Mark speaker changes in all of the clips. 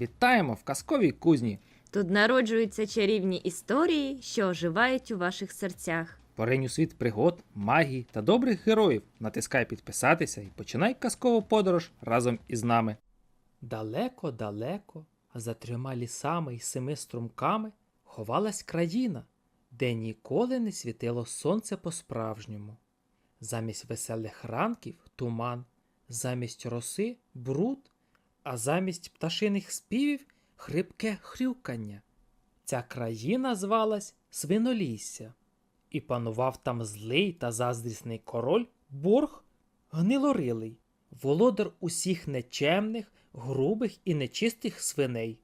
Speaker 1: Вітаємо в казковій кузні.
Speaker 2: Тут народжуються чарівні історії, що оживають у ваших серцях.
Speaker 1: Поринь у світ пригод, магії та добрих героїв. Натискай підписатися і починай казкову подорож разом із нами. Далеко-далеко, за трьома лісами й семи струмками, ховалась країна, де ніколи не світило сонце по-справжньому. Замість веселих ранків туман, замість роси бруд, а замість пташиних співів хрипке хрюкання. Ця країна звалась Свинолісся, і панував там злий та заздрісний король Борг гнилорилий, володар усіх нечемних, грубих і нечистих свиней.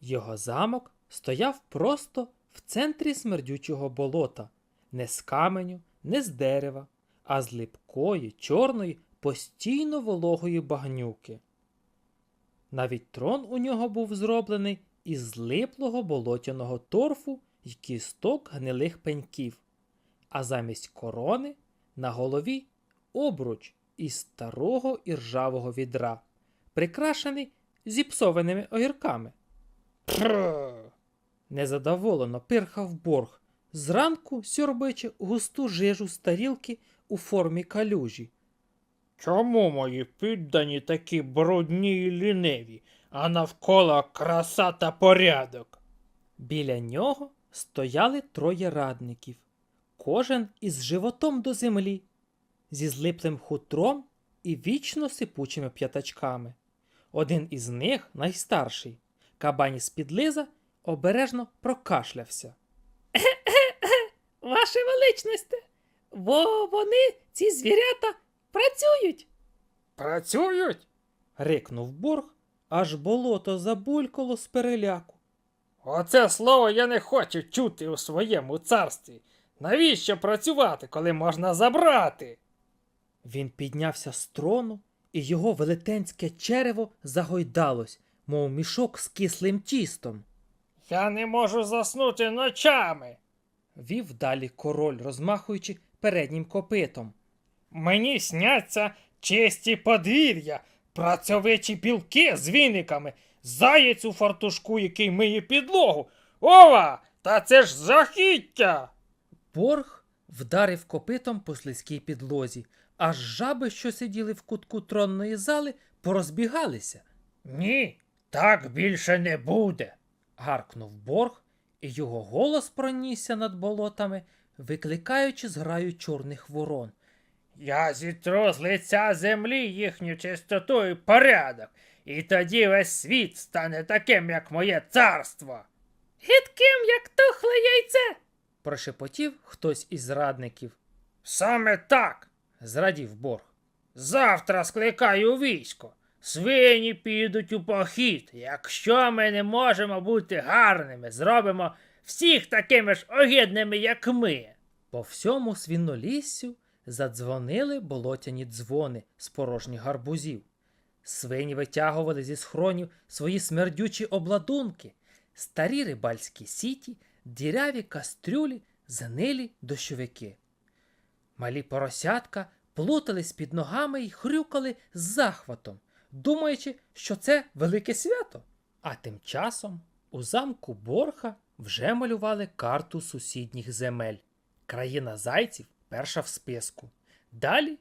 Speaker 1: Його замок стояв просто в центрі смердючого болота, не з каменю, не з дерева, а з липкої, чорної, постійно вологої багнюки. Навіть трон у нього був зроблений із злиплого болотяного торфу й кісток гнилих пеньків, а замість корони на голові обруч із старого іржавого відра, прикрашений зіпсованими огірками. Прррр! Незадоволено пирхав борг, зранку сьорбичи густу жижу з тарілки у формі калюжі.
Speaker 3: Чому мої піддані такі брудні й ліниві, а навколо краса та порядок?
Speaker 1: Біля нього стояли троє радників, кожен із животом до землі, зі злиплим хутром і вічно сипучими п'ятачками. Один із них, найстарший, кабаніс підлиза, обережно прокашлявся.
Speaker 2: Ваше величність, бо вони, ці звірята, працюють.
Speaker 3: Працюють?
Speaker 1: Рикнув борг, аж болото забулькало з переляку.
Speaker 3: Оце слово я не хочу чути у своєму царстві. Навіщо працювати, коли можна забрати?
Speaker 1: Він піднявся з трону, і його велетенське черево загойдалось, мов мішок з кислим тістом.
Speaker 3: Я не можу заснути ночами.
Speaker 1: Вів далі король, розмахуючи переднім копитом.
Speaker 3: Мені сняться чисті подвір'я, працьовичі білки з віниками, заєць у фартушку, який миє підлогу. Ова! Та це ж жахіття!
Speaker 1: Борг вдарив копитом по слизькій підлозі, аж жаби, що сиділи в кутку тронної зали, порозбігалися.
Speaker 3: Ні, так більше не буде.
Speaker 1: Гаркнув борг, і його голос пронісся над болотами, викликаючи зграю чорних ворон.
Speaker 3: Я зітру з лиця землі їхню чистоту і порядок, і тоді весь світ стане таким, як моє царство.
Speaker 2: Гидким, як тухле яйце.
Speaker 1: Прошепотів хтось із радників.
Speaker 3: Саме так.
Speaker 1: Зрадів борг.
Speaker 3: Завтра скликаю військо. Свині підуть у похід. Якщо ми не можемо бути гарними, зробимо всіх такими ж огидними, як ми.
Speaker 1: По всьому свіноліссю задзвонили болотяні дзвони з порожніх гарбузів. Свині витягували зі схронів свої смердючі обладунки, старі рибальські сіті, діряві кастрюлі, занилі дощовики. Малі поросятка плутались під ногами й хрюкали з захватом, думаючи, що це велике свято. А тим часом у замку Борха вже малювали карту сусідніх земель. Країна зайців перша в списку. Далі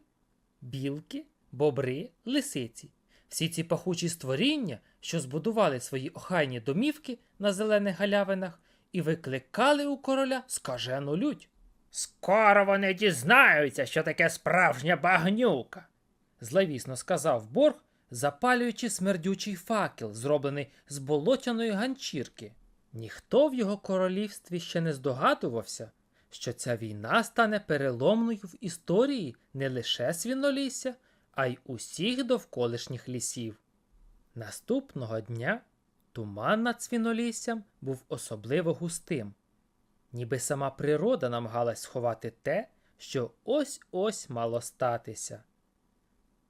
Speaker 1: білки, бобри, лисиці. Всі ці пахучі створіння, що збудували свої охайні домівки на зелених галявинах, і викликали у короля скажену лють.
Speaker 3: Скоро вони дізнаються, що таке справжня багнюка.
Speaker 1: зловісно сказав Борг, запалюючи смердючий факел, зроблений з болотяної ганчірки. Ніхто в його королівстві ще не здогадувався, що ця війна стане переломною в історії не лише свінолісся, а й усіх довколишніх лісів. Наступного дня туман над свіноліссям був особливо густим, ніби сама природа намагалась сховати те, що ось-ось мало статися.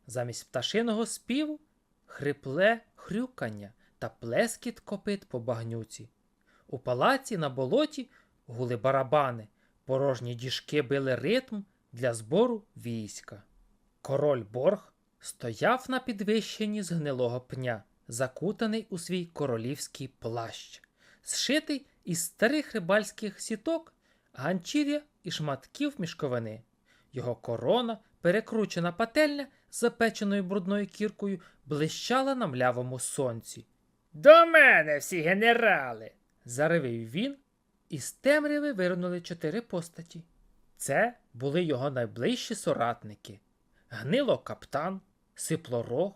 Speaker 1: Замість пташиного співу хрипле хрюкання та плескіт копит по багнюці. У палаці на болоті гули барабани, порожні діжки били ритм для збору війська. Король Борг стояв на підвищенні з гнилого пня, закутаний у свій королівський плащ, зшитий із старих рибальських сіток, ганчір'я і шматків мішковини. Його корона, перекручена пательня з запеченою брудною кіркою, блищала на млявому сонці.
Speaker 3: До мене всі генерали.
Speaker 1: Заревів він, і з темряви вирнули чотири постаті. Це були його найближчі соратники: Гнило каптан, Сиплорог,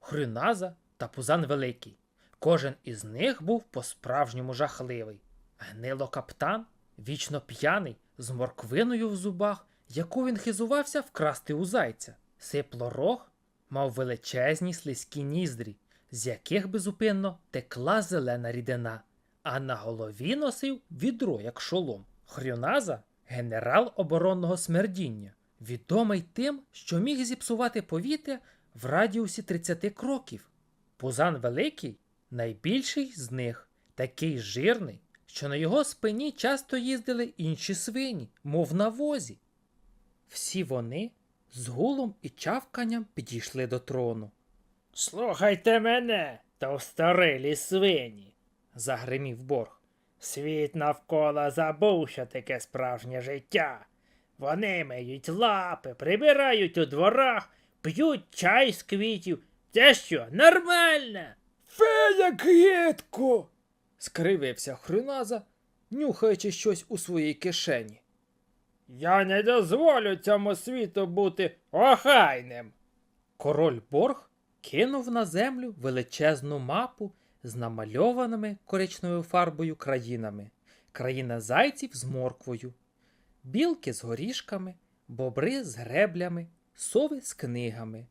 Speaker 1: Хрюназа та Пузан Великий. Кожен із них був по-справжньому жахливий. Гнило каптан, вічно п'яний, з морквиною в зубах, яку він хизувався вкрасти у зайця. Сиплорог мав величезні слизькі ніздрі, з яких безупинно текла зелена рідина, а на голові носив відро, як шолом. Хрюназа генерал оборонного смердіння, відомий тим, що міг зіпсувати повітря в радіусі 30 кроків. Пузан Великий найбільший з них, такий жирний, що на його спині часто їздили інші свині, мов на возі. Всі вони з гулом і чавканням підійшли до трону.
Speaker 3: Слухайте мене, товсторилі свині.
Speaker 1: Загримів борг.
Speaker 3: Світ навколо забув, що таке справжнє життя. Вони миють лапи, прибирають у дворах, п'ють чай з квітів. Це що, нормально?
Speaker 1: Фе, як гидко. скривився Хрюназа, нюхаючи щось у своїй кишені.
Speaker 3: Я не дозволю цьому світу бути охайним.
Speaker 1: Король Борг кинув на землю величезну мапу з намальованими коричневою фарбою країнами. Країна зайців з морквою, білки з горішками, бобри з греблями, сови з книгами.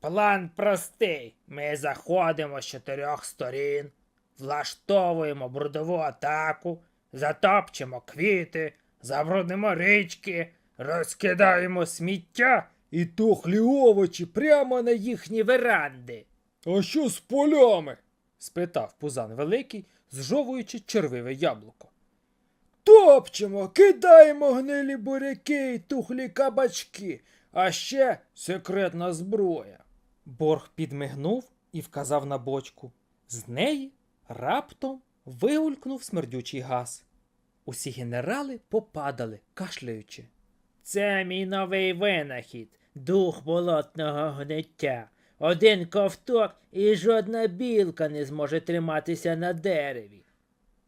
Speaker 3: План простий. Ми заходимо з чотирьох сторін, влаштовуємо брудову атаку, затопчемо квіти, забруднимо річки, розкидаємо сміття і тухлі овочі прямо на їхні веранди.
Speaker 1: А що з полями? Спитав Пузан Великий, зжовуючи червиве яблуко.
Speaker 3: Топчемо, кидаємо гнилі буряки й тухлі кабачки, а ще секретна зброя.
Speaker 1: Борг підмигнув і вказав на бочку. З неї раптом вигулькнув смердючий газ. Усі генерали попадали, кашляючи.
Speaker 3: Це мій новий винахід, дух болотного гниття. Один ковток і жодна білка не зможе триматися на дереві.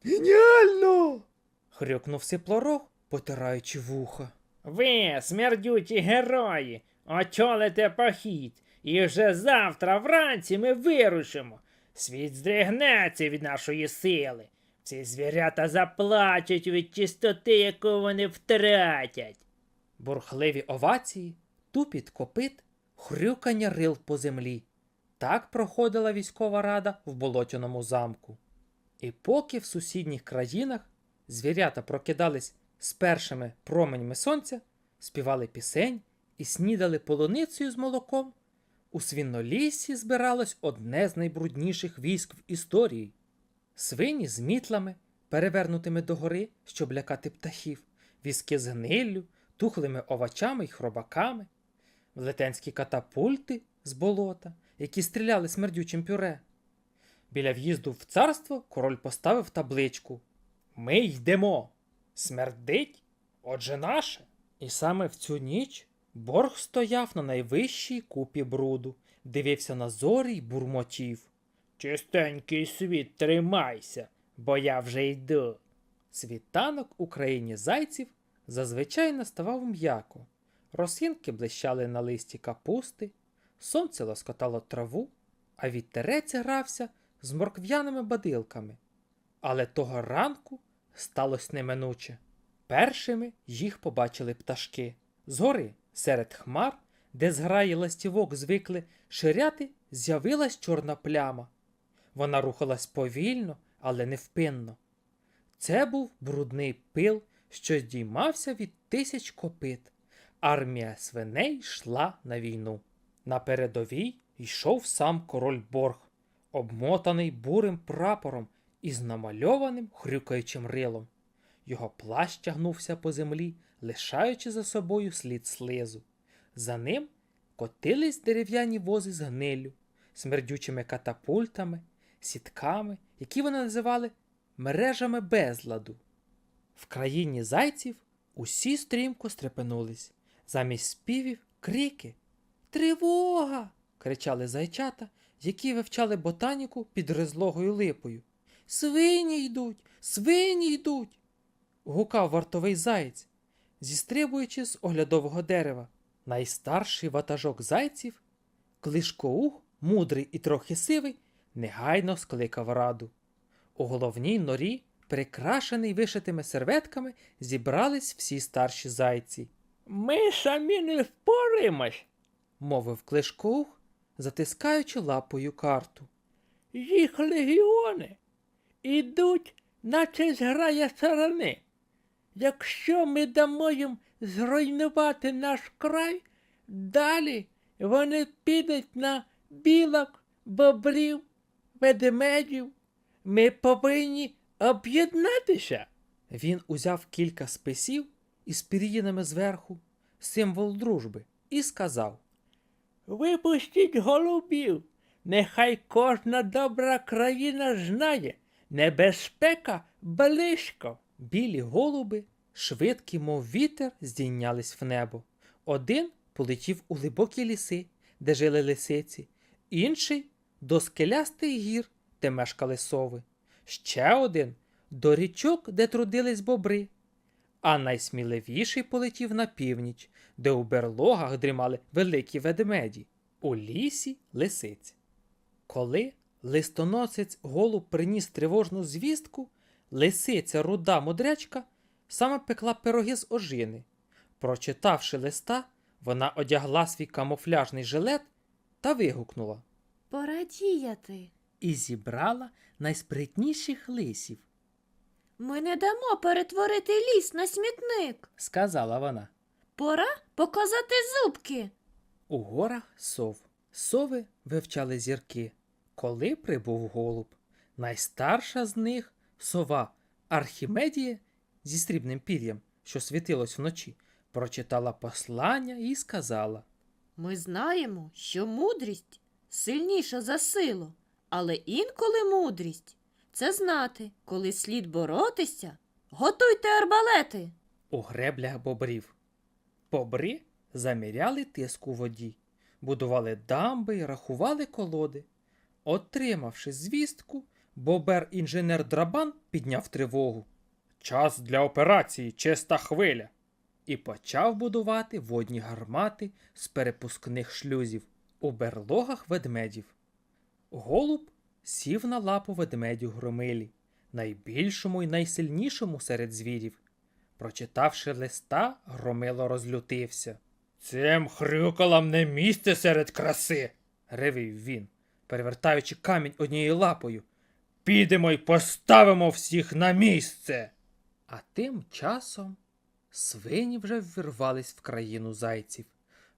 Speaker 1: Геніально. хрюкнув сиплорог, потираючи вуха.
Speaker 3: Ви, смердючі герої, очолите похід, і вже завтра вранці ми вирушимо. Світ здригнеться від нашої сили. Ці звірята заплачуть від чистоти, яку вони втратять.
Speaker 1: Бурхливі овації, тупіт копит, хрюкання рил по землі. Так проходила військова рада в болотяному замку. І поки в сусідніх країнах звірята прокидались з першими променями сонця, співали пісень і снідали полуницею з молоком, у свінолісі збиралось одне з найбрудніших військ в історії. Свині з мітлами, перевернутими догори, щоб лякати птахів, візки з гниллю, тухлими овочами й хробаками, велетенські катапульти з болота, які стріляли смердючим пюре. Біля в'їзду в царство король поставив табличку Ми йдемо. Смердить? Отже наше. І саме в цю ніч борг стояв на найвищій купі бруду, дивився на зорі й бурмотів.
Speaker 3: Чистенький світ, тримайся, бо я вже йду.
Speaker 1: Світанок у країні зайців зазвичай наставав м'яко. Росинки блищали на листі капусти, сонце лоскотало траву, а вітерець грався з моркв'яними бадилками. Але того ранку сталося неминуче. Першими їх побачили пташки. Згори, серед хмар, де зграї ластівок звикли ширяти, з'явилась чорна пляма. Вона рухалась повільно, але невпинно. Це був брудний пил, що здіймався від тисяч копит. Армія свиней йшла на війну. На передовій йшов сам король Борг, обмотаний бурим прапором із намальованим хрюкаючим рилом. Його плащ тягнувся по землі, лишаючи за собою слід слизу. За ним котились дерев'яні вози з гнилю. смердючими катапультами, сітками, які вони називали мережами безладу. В країні зайців усі стрімко стрепенулись. Замість співів крики. Тривога! кричали зайчата, які вивчали ботаніку під ризлогою липою. Свині йдуть, свині йдуть. гукав вартовий заєць, зістрибуючи з оглядового дерева. Найстарший ватажок зайців, клишкоух, мудрий і трохи сивий, негайно скликав раду. У головній норі, прикрашений вишитими серветками, зібрались всі старші зайці.
Speaker 3: Ми самі не впораємось.
Speaker 1: мовив клишкоух, затискаючи лапою карту.
Speaker 3: Їх легіони ідуть, наче зграя сарани. Якщо ми дамо їм зруйнувати наш край, далі вони підуть на білок, бобрів, ведмедів. Ми повинні об'єднатися.
Speaker 1: Він узяв кілька списів із пір'їнами зверху, символ дружби, і сказав:
Speaker 3: Випустіть голубів. Нехай кожна добра країна знає, небезпека близько.
Speaker 1: Білі голуби, швидкі, мов вітер, здійнялись в небо. Один полетів у глибокі ліси, де жили лисиці, інший до скелястих гір, де мешкали сови, ще один до річок, де трудились бобри. А найсміливіший полетів на північ, де у берлогах дрімали великі ведмеді, у лісі лисиці. Коли листоносець голуб приніс тривожну звістку, лисиця руда мудрячка саме пекла пироги з ожини. Прочитавши листа, вона одягла свій камуфляжний жилет та вигукнула
Speaker 2: Пора діяти.
Speaker 1: і зібрала найспритніших лисів,
Speaker 2: Ми не дамо перетворити ліс на смітник.
Speaker 1: сказала вона.
Speaker 2: Пора показати зубки.
Speaker 1: У горах сов. Сови вивчали зірки. Коли прибув голуб, найстарша з них сова Архімедія зі срібним пір'ям, що світилось вночі, прочитала послання і сказала:
Speaker 2: Ми знаємо, що мудрість сильніша за силу, але інколи мудрість це знати, коли слід боротися. Готуйте арбалети.
Speaker 1: у греблях бобрів. Бобри заміряли тиск у воді, будували дамби рахували колоди. Отримавши звістку, бобер-інженер Драбан підняв тривогу. Час для операції чиста хвиля. І почав будувати водні гармати з перепускних шлюзів у берлогах ведмедів. Голуб сів на лапу ведмедю громилі, найбільшому і найсильнішому серед звірів. Прочитавши листа, громило розлютився. Цим хрюкалам не місце серед краси, ревів він, перевертаючи камінь однією лапою. Підемо й поставимо всіх на місце. А тим часом свині вже ввірвались в країну зайців.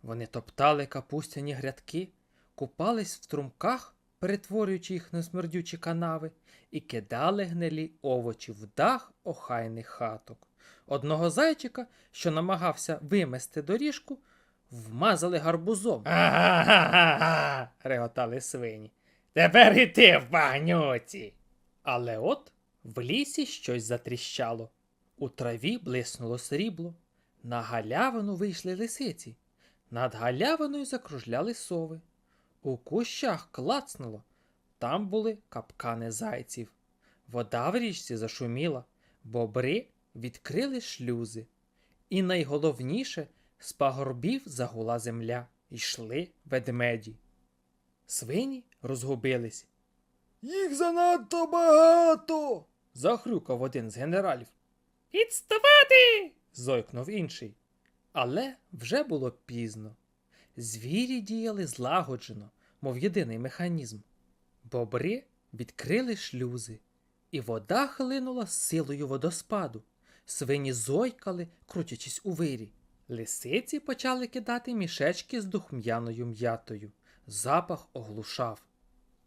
Speaker 1: Вони топтали капустяні грядки, купались в струмках, перетворюючи їх на смердючі канави, і кидали гнилі овочі в дах охайних хаток. Одного зайчика, що намагався вимести доріжку, вмазали гарбузом.
Speaker 3: Ага, реготали свині. Тепер і ти в багнюці.
Speaker 1: Але от в лісі щось затріщало. У траві блиснуло срібло. На галявину вийшли лисиці. Над галявиною закружляли сови. У кущах клацнуло. Там були капкани зайців. Вода в річці зашуміла, бобри відкрили шлюзи. І найголовніше з пагорбів загула земля. Йшли ведмеді. Свині розгубились. Їх занадто багато. захрюкав один з генералів.
Speaker 3: Відставати!
Speaker 1: зойкнув інший. Але вже було пізно. Звірі діяли злагоджено, мов єдиний механізм. Бобри відкрили шлюзи, і вода хлинула силою водоспаду. Свині зойкали, крутячись у вирі. Лисиці почали кидати мішечки з духм'яною м'ятою. Запах оглушав.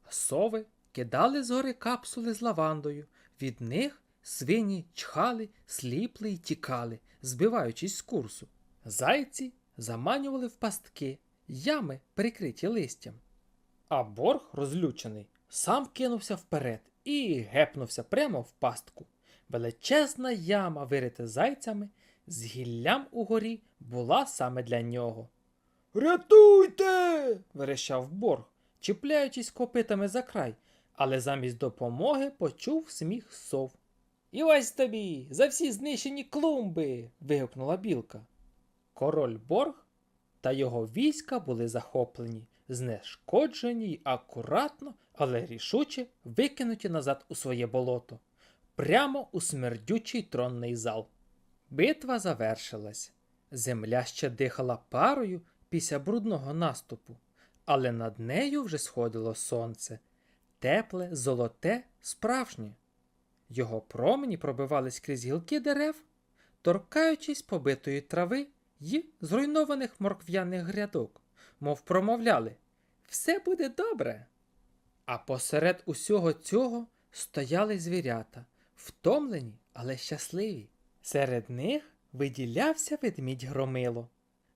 Speaker 1: Сови кидали згори капсули з лавандою. Від них свині чхали, сліпли й тікали, збиваючись з курсу. Зайці заманювали в пастки, ями, прикриті листям. А борг, розлючений, сам кинувся вперед і гепнувся прямо в пастку. Величезна яма, вирита зайцями, з гіллям угорі була саме для нього. Рятуйте. верещав борг, чіпляючись копитами за край, але замість допомоги почув сміх сов. І ось тобі, за всі знищені клумби. вигукнула білка. Король Борг та його війська були захоплені, знешкоджені й акуратно, але рішуче викинуті назад у своє болото, прямо у смердючий тронний зал. Битва завершилась. Земля ще дихала парою після брудного наступу, але над нею вже сходило сонце, тепле, золоте, справжнє. Його промені пробивались крізь гілки дерев, торкаючись побитої трави й зруйнованих моркв'яних грядок, мов промовляли Все буде добре. А посеред усього цього стояли звірята, втомлені, але щасливі. Серед них виділявся ведмідь громило,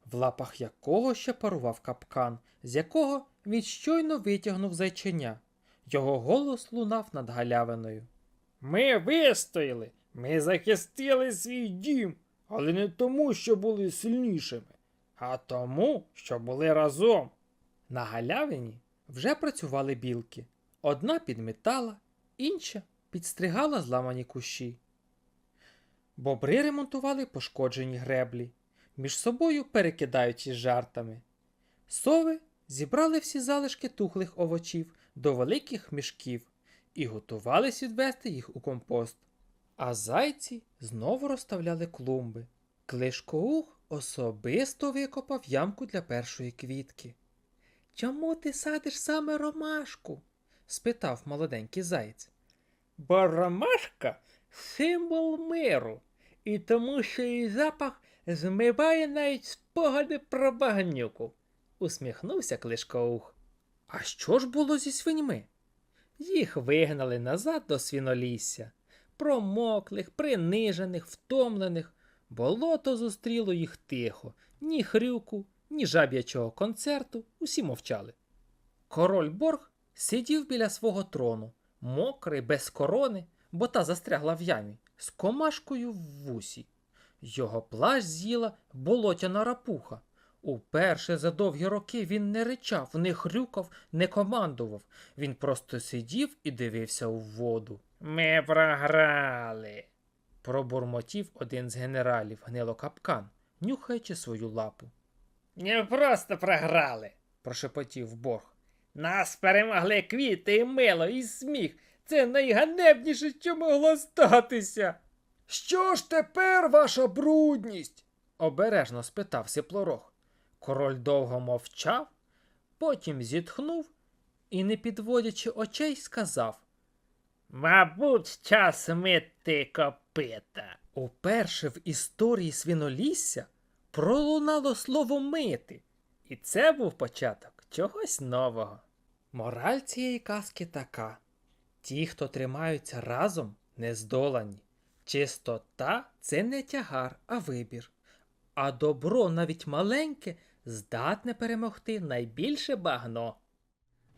Speaker 1: в лапах якого ще парував капкан, з якого він щойно витягнув зайченя. Його голос лунав над галявиною.
Speaker 3: Ми вистояли, ми захистили свій дім, але не тому, що були сильнішими, а тому, що були разом.
Speaker 1: На галявині вже працювали білки. Одна підмітала, інша підстригала зламані кущі. Бобри ремонтували пошкоджені греблі, між собою перекидаючись жартами. Сови зібрали всі залишки тухлих овочів до великих мішків і готувались відвести їх у компост. А зайці знову розставляли клумби. Клишкоух особисто викопав ямку для першої квітки. Чому ти садиш саме ромашку? спитав молоденький заєць. Бо ромашка символ миру, і тому що її запах змиває навіть спогади про багнюку, усміхнувся Клишкоух. А що ж було зі свиньми? Їх вигнали назад до свінолісся, промоклих, принижених, втомлених. Болото зустріло їх тихо, ні хрюку, ні жаб'ячого концерту, усі мовчали. Король Борг сидів біля свого трону, мокрий, без корони, бо та застрягла в ямі, з комашкою в вусі. Його плащ з'їла болотяна рапуха. Уперше за довгі роки він не ричав, не хрюкав, не командував. Він просто сидів і дивився у воду.
Speaker 3: Ми програли.
Speaker 1: Пробурмотів один з генералів гнилокапкан, нюхаючи свою лапу.
Speaker 3: Не просто програли.
Speaker 1: Прошепотів Борг.
Speaker 3: Нас перемогли квіти і мило, і сміх. Це найганебніше, що могло статися.
Speaker 1: Що ж тепер, ваша брудність? обережно спитав Сіплорог. Король довго мовчав, потім зітхнув і, не підводячи очей, сказав
Speaker 3: Мабуть, час мити копита.
Speaker 1: Уперше в історії свінолісся пролунало слово мити, і це був початок чогось нового. Мораль цієї казки така: ті, хто тримаються разом, не здолані. Чистота це не тягар, а вибір. А добро, навіть маленьке, здатне перемогти найбільше багно.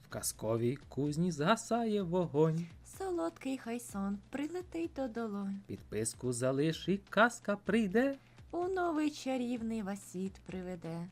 Speaker 1: В казковій кузні згасає вогонь.
Speaker 2: Солодкий хай сон прилетить до долонь.
Speaker 1: Підписку залиш і казка прийде.
Speaker 2: У новий чарівний вас світ приведе.